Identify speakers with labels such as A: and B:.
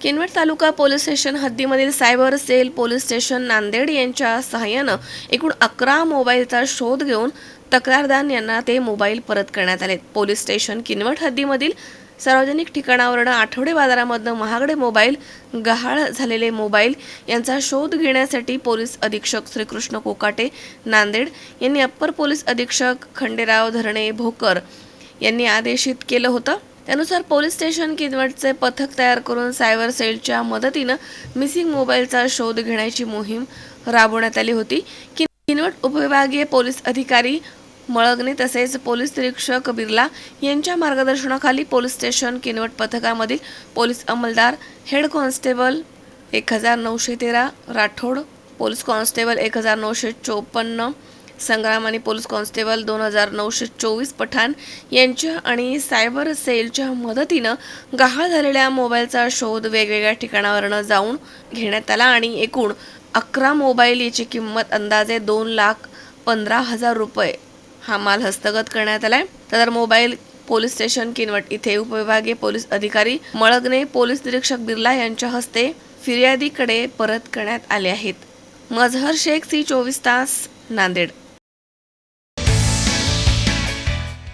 A: किनवट तालुका police station हद्दीमधील cyber cell police station Nanded यांच्या सहाय्यानं एकूण अकरा मोबाईलचा शोध घेऊन तक्रारदार यांना ते मोबाईल परत करण्यात आले पोलीस स्टेशन किनवट हद्दीमधील सार्वजनिक ठिकाणावरनं आठवडे बाजारामधनं महागडे मोबाईल गहाळ झालेले मोबाईल यांचा शोध घेण्यासाठी पोलीस अधीक्षक श्रीकृष्ण कोकाटे नांदेड यांनी अप्पर पोलीस अधीक्षक खंडेराव धरणे भोकर यांनी आदेशित केलं होतं. त्यानुसार पोलीस स्टेशन किनवटचे पथक तयार करून सायबर सेलच्या मदतीनं मिसिंग मोबाईलचा शोध घेण्याची मोहीम राबवण्यात आली होती. कि- किनवट उपविभागीय पोलीस अधिकारी मळगणे तसेच पोलीस निरीक्षक बिर्ला यांच्या मार्गदर्शनाखाली पोलीस स्टेशन किनवट पथकामधील पोलीस अंमलदार हेड कॉन्स्टेबल एक हजार नऊशे तेरा राठोड पोलीस कॉन्स्टेबल एक हजार नऊशे चोपन्न संग्राम आणि पोलीस कॉन्स्टेबल दोन हजार नऊशे चोवीस पठाण यांच्या आणि सायबर सेलच्या मदतीनं गहाळ झालेल्या मोबाईलचा शोध वेगवेगळ्या ठिकाणावरनं जाऊन घेण्यात आला आणि एकूण अकरा मोबाईल याची किंमत अंदाजे दोन लाख पंधरा हजार रुपये हा माल हस्तगत करण्यात आलाय. तर मोबाईल पोलीस स्टेशन किनवट इथे उपविभागीय पोलीस अधिकारी मळगणे पोलीस निरीक्षक बिर्ला यांच्या हस्ते फिर्यादीकडे परत करण्यात आले आहेत. मजहर शेख सी चोवीस तास नांदेड.